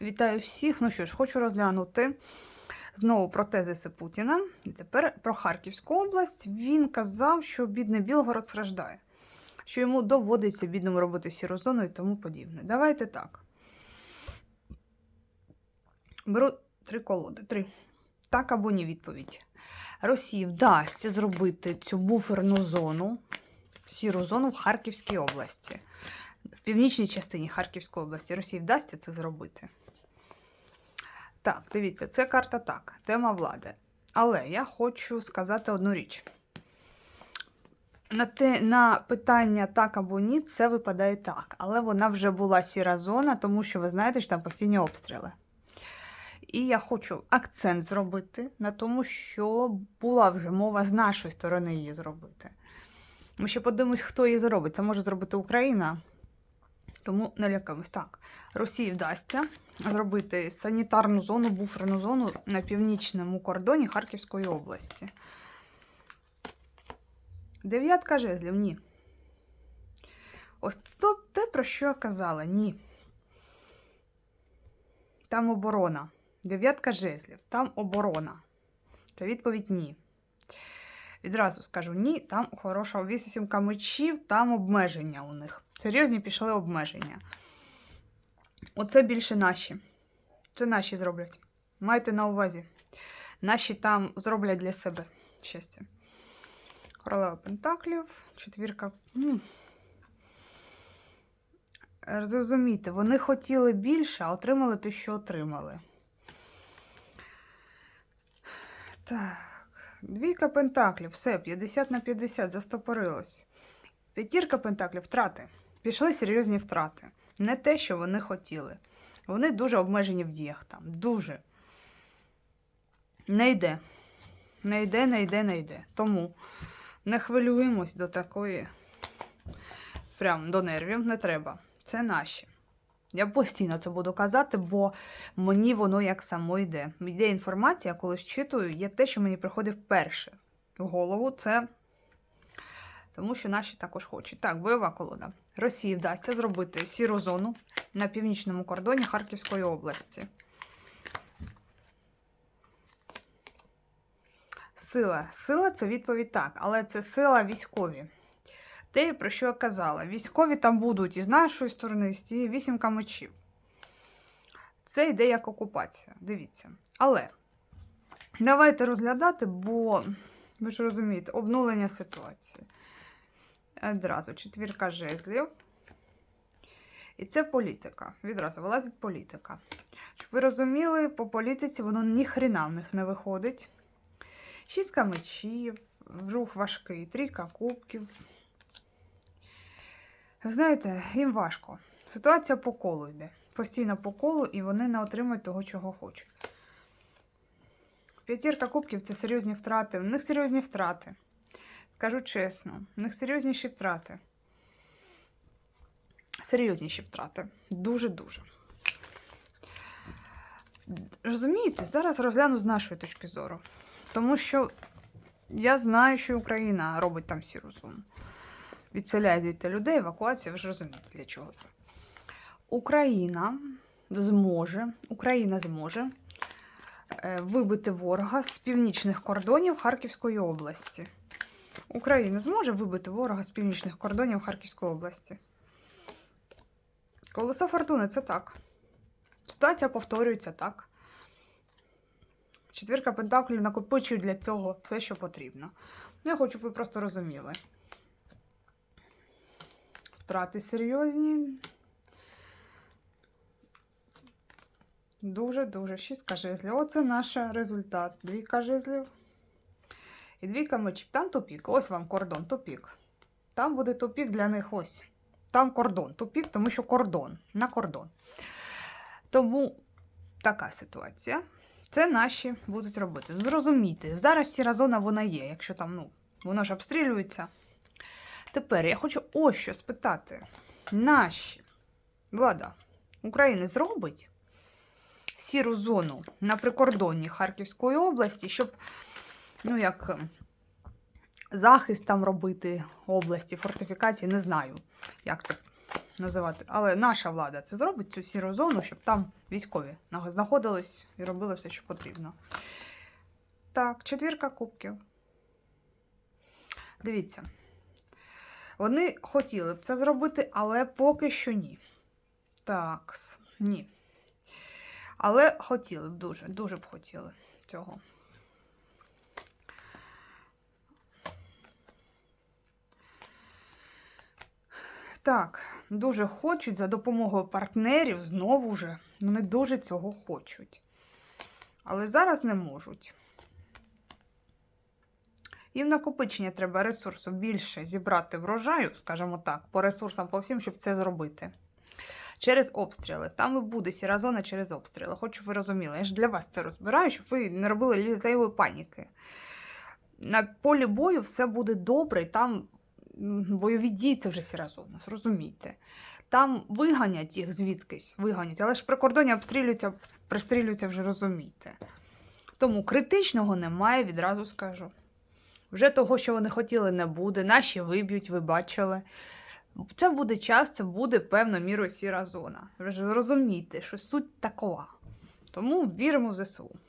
Вітаю всіх. Ну що ж, хочу розглянути знову про тезиси Путіна. І тепер про Харківську область. Він казав, що бідний Білгород страждає, що йому доводиться бідному робити сіру зону і тому подібне. Давайте так. Беру три колоди. Три. Так або ні відповідь. Росії вдасться зробити цю буферну зону, сіру зону в Харківській області. В північній частині Харківської області Росії вдасться це зробити. Так, дивіться, це карта так, тема влади. Але я хочу сказати одну річ. На, те, на питання так або ні, це випадає так. Але вона вже була сіра зона, тому що ви знаєте, що там постійні обстріли. І я хочу акцент зробити на тому, що була вже мова з нашої сторони її зробити. Ми ще подивимось, хто її зробить. Це може зробити Україна. Тому не лякаємось. Так, Росії вдасться зробити санітарну зону, буферну зону на північному кордоні Харківської області. Дев'ятка жезлів, ні. Ось то те, про що я казала, ні. Там оборона. Дев'ятка жезлів, там оборона. Та відповідь ні. Відразу скажу ні, там хороша вісімка мечів, там обмеження у них. Серйозні пішли обмеження. Оце більше наші. Це наші зроблять. Майте на увазі. Наші там зроблять для себе щастя. Королева Пентаклів, четвірка. Ну, Розумієте, вони хотіли більше, а отримали те, що отримали. Так. Двійка пентаклів, все, 50 на 50, застопорилось. П'ятірка пентаклів, втрати. Пішли серйозні втрати. Не те, що вони хотіли. Вони дуже обмежені в діях там. Дуже. Не йде. Не йде, не йде, не йде. Тому не хвилюємось до такої. Прям до нервів не треба. Це наші. Я постійно це буду казати, бо мені воно як само йде. Йде інформація, коли щитую, є те, що мені приходить вперше в голову. Це тому, що наші також хочуть. Так, бойова колода. Росії вдасться зробити сіру зону на північному кордоні Харківської області. Сила. Сила це відповідь так, але це сила військові. Те, про що я казала, військові там будуть і з нашої сторони, і з тієї вісімка мечів. Це йде як окупація, дивіться. Але давайте розглядати, бо ви ж розумієте, обнулення ситуації. Одразу четвірка жезлів. І це політика. Відразу вилазить політика. Щоб ви розуміли, по політиці воно ніхрена в них не виходить. Шістка мечів, рух важкий, трійка кубків. Ви знаєте, їм важко. Ситуація по колу йде. Постійно по колу, і вони не отримують того, чого хочуть. П'ятірка кубків це серйозні втрати. В них серйозні втрати. Скажу чесно, в них серйозніші втрати. Серйозніші втрати. Дуже-дуже. Розумієте, зараз розгляну з нашої точки зору. Тому що я знаю, що Україна робить там сіру зону відселяє звідти людей, евакуація, ви ж розумієте, для чого це. Україна зможе, Україна зможе е, вибити ворога з північних кордонів Харківської області. Україна зможе вибити ворога з північних кордонів Харківської області. Колесо фортуни це так. Ситуація повторюється так. Четвірка пентаклів накопичує для цього все, що потрібно. Ну, я хочу, щоб ви просто розуміли. Втрати серйозні. Дуже-дуже. Шістка жезлів. Оце наш результат. Двійка жезлів. І двійка мечів. Там тупік. Ось вам кордон, тупік. Там буде тупік для них ось. Там кордон. Тупік, тому що кордон. На кордон. Тому така ситуація. Це наші будуть робити. Зрозумійте, зараз сіра зона вона є, якщо там, ну, воно ж обстрілюється. Тепер я хочу ось що спитати. Наші влада України зробить сіру зону на прикордонні Харківської області, щоб, ну, як ем, захист там робити області, фортифікації, не знаю, як це називати. Але наша влада це зробить цю сіру зону, щоб там військові знаходились і робили все, що потрібно. Так, четвірка кубків. Дивіться. Вони хотіли б це зробити, але поки що ні. Так, ні. Але хотіли б дуже, дуже б хотіли цього. Так, дуже хочуть за допомогою партнерів знову ж. Вони дуже цього хочуть. Але зараз не можуть. Їм накопичення треба ресурсу більше зібрати врожаю, скажімо так, по ресурсам, по всім, щоб це зробити. Через обстріли. Там і буде сіра зона через обстріли. Хочу, ви розуміли. Я ж для вас це розбираю, щоб ви не робили лізейової паніки. На полі бою все буде добре, і там бойові дії це вже сіра зона, зрозумійте. Там виганять їх звідкись, виганять, але ж прикордонні обстрілюються, пристрілюються вже розумійте. Тому критичного немає, відразу скажу. Вже того, що вони хотіли, не буде. Наші виб'ють, ви бачили. Це буде час, це буде певною мірою сіра зона. Ви ж зрозумійте, що суть такова. Тому віримо в ЗСУ.